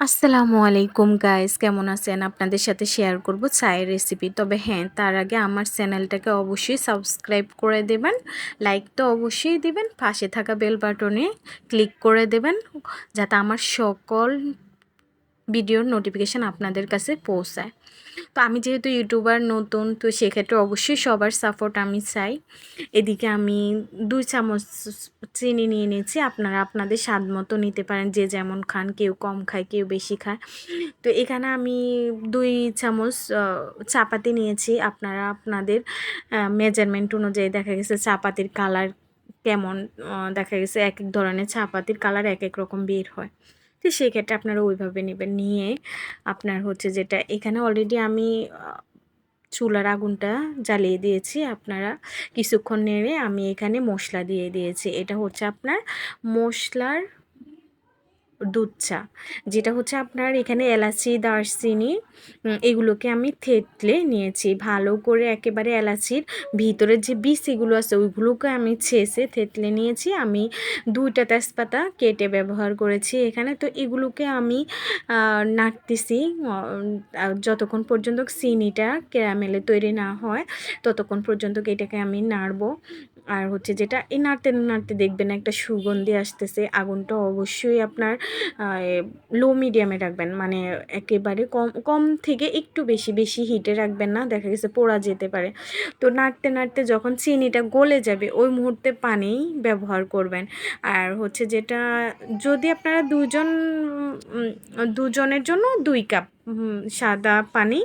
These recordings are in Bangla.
আসসালামু আলাইকুম গাইস কেমন আছেন? আপনাদের সাথে শেয়ার করব চায়ের রেসিপি তবে হ্যাঁ তার আগে আমার চ্যানেলটাকে অবশ্যই সাবস্ক্রাইব করে দেবেন লাইক তো অবশ্যই দেবেন, পাশে থাকা বেল বাটনে ক্লিক করে দেবেন, যাতে আমার সকল ভিডিওর নোটিফিকেশান আপনাদের কাছে পৌঁছায়। তো আমি যেহেতু ইউটিউবার নতুন, তো সেক্ষেত্রে অবশ্যই সবার সাপোর্ট আমি চাই। এদিকে আমি দুই চামচ চিনি নিয়ে নিয়েছি, আপনারা আপনাদের স্বাদ মতো নিতে পারেন, যে যেমন খান, কেউ কম খায়, কেউ বেশি খায়। তো এখানে আমি দুই চামচ চাপাতি নিয়েছি, আপনারা আপনাদের মেজারমেন্ট অনুযায়ী দেখা গেছে চাপাতির কালার কেমন দেখা গেছে এক এক ধরনের চাপাতির কালার এক এক রকম বের হয়। তো সেক্ষেত্রে আপনারা ওইভাবে নেবেন। নিয়ে আপনার হচ্ছে যেটা, এখানে অলরেডি আমি চুলার আগুনটা জ্বালিয়ে দিয়েছি। আপনারা কিছুক্ষণ নেড়ে আমি এখানে মশলা দিয়ে দিয়েছি। এটা হচ্ছে আপনার মশলার দুধ চা যেটা হচ্ছে আপনার এখানে এলাচি, দারচিনি এগুলোকে আমি থেতলে নিয়েছি। ভালো করে একেবারে এলাচির ভিতরের যে বিষ এগুলো আছে, ওইগুলোকে আমি ছেঁচে থেতলে নিয়েছি। আমি দুইটা তেজপাতা কেটে ব্যবহার করেছি এখানে। তো এগুলোকে আমি নাড়তেছি যতক্ষণ পর্যন্ত চিনিটা ক্যারামেলে তৈরি না হয়, ততক্ষণ পর্যন্ত এটাকে আমি নাড়বো। আর হচ্ছে যেটা এই নাড়তে নাড়তে দেখবেন একটা সুগন্ধি আসতেছে, আগুনটা অবশ্যই আপনার লো মিডিয়ামে রাখবেন। মানে একেবারে কম কম থেকে একটু বেশি বেশি হিটে রাখবেন না, দেখা গেছে পোড়া যেতে পারে। তো নাড়তে নাড়তে যখন চিনিটা গলে যাবে, ওই মুহূর্তে পানি ব্যবহার করবেন। আর হচ্ছে যেটা, যদি আপনারা দুজন দুজনের জন্য দুই কাপ সাদা পানি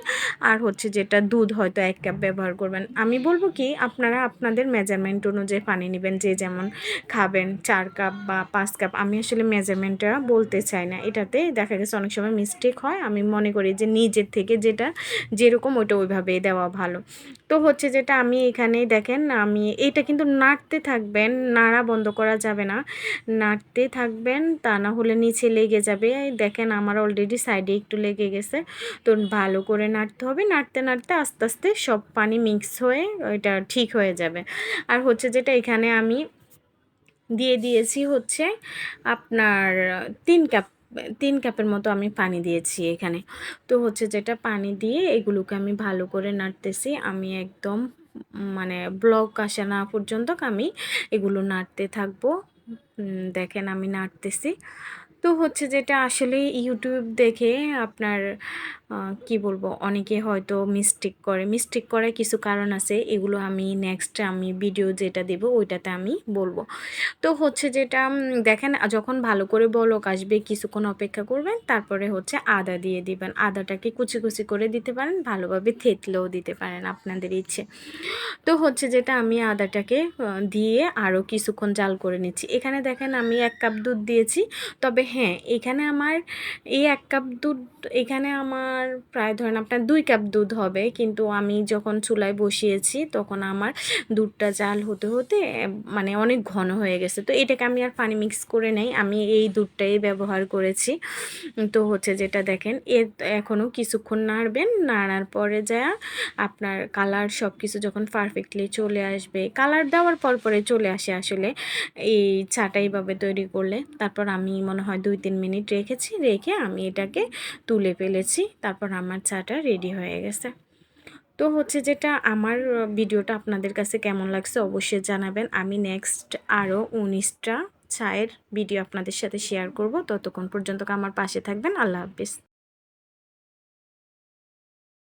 আর হচ্ছে যেটা দুধ হয়তো এক কাপ ব্যবহার করবেন। আমি বলব কি, আপনারা আপনাদের মেজারমেন্ট অনুযায়ী পানি নেবেন, যে যেমন খাবেন চার কাপ বা পাঁচ কাপ। আমি আসলে মেজারমেন্টটা বলতে চাই না। এটাতে দেখা গেছে অনেক সময় মিস্টেক হয়। আমি মনে করি যে নিজের থেকে যেটা যেরকম ওইটা ওইভাবে দেওয়া ভালো। তো হচ্ছে যেটা আমি এখানে দেখেন, আমি এটা কিন্তু নাড়তে থাকবেন, নাড়া বন্ধ করা যাবে না। নাড়তে থাকবেন, তা না হলে নিচে লেগে যাবে। দেখেন আমার অলরেডি সাইডে একটু লেগে গেছে। তো ভালো করে নাড়তে হবে। নাড়তে নাড়তে আস্তে আস্তে সব পানি মিক্স হয়ে ওইটা ঠিক হয়ে যাবে। আর হচ্ছে যেটা এখানে আমি দিয়ে দিয়েছি হচ্ছে আপনার তিন কাপ, তিন কাপের মতো আমি পানি দিয়েছি এখানে। তো হচ্ছে যেটা পানি দিয়ে এগুলোকে আমি ভালো করে নাড়তেছি। আমি একদম মানে ব্লক আসে না পর্যন্ত আমি এগুলো নাড়তে থাকব। দেখেন আমি নাড়তেছি। তো হচ্ছে যেটা আসলে ইউটিউব দেখে আপনার কি বলব, অনেকে হয়তো মিস্টেক করে। মিস্টেক করার কিছু কারণ আছে, এগুলো আমি নেক্সট আমি ভিডিও যেটা দেব, ওইটাতে আমি বলব। তো হচ্ছে যেটা দেখেন, যখন ভালো করে বলক আসবে, কিছুক্ষণ অপেক্ষা করবেন, তারপরে হচ্ছে আদা দিয়ে দিবেন। আদাটাকে কুচি কুচি করে দিতে পারেন, ভালোভাবে থেতলেও দিতে পারেন আপনাদের ইচ্ছে। তো হচ্ছে যেটা, আমি আদাটাকে দিয়ে আরও কিছুক্ষণ জাল করে নিচ্ছি। এখানে দেখেন, আমি এক কাপ দুধ দিয়েছি। তবে হ্যাঁ এখানে আমার, এই এক কাপ দুধ, এখানে আমার প্রায় ধরেন আপনার দুই কাপ দুধ হবে, কিন্তু আমি যখন চুলায় বসিয়েছি তখন আমার দুধটা জাল হতে হতে মানে অনেক ঘন হয়ে গেছে। তো এটাকে আমি আর পানি মিক্স করে নেই, আমি এই দুধটাই ব্যবহার করেছি। তো হচ্ছে যেটা দেখেন, এ এখনও কিছুক্ষণ নাড়বেন, নাড়ার পরে যা আপনার কালার সব কিছু যখন পারফেক্টলি চলে আসবে কালার দেওয়ার পর পরে চলে আসে আসলে। এই চাটা এইভাবে তৈরি করলে, তারপর আমি মনে হয় দুই তিন মিনিট রেখেছি, রেখে আমি এটাকে তুলে ফেলেছি। তারপর আমার চাটা রেডি হয়ে গেছে। তো হচ্ছে যেটা আমার ভিডিওটা আপনাদের কাছে কেমন লাগছে অবশ্যই জানাবেন। আমি নেক্সট আরও উনিশটা চায়ের ভিডিও আপনাদের সাথে শেয়ার করব। ততক্ষণ পর্যন্ত আমার পাশে থাকবেন। আল্লাহ হাফিজ।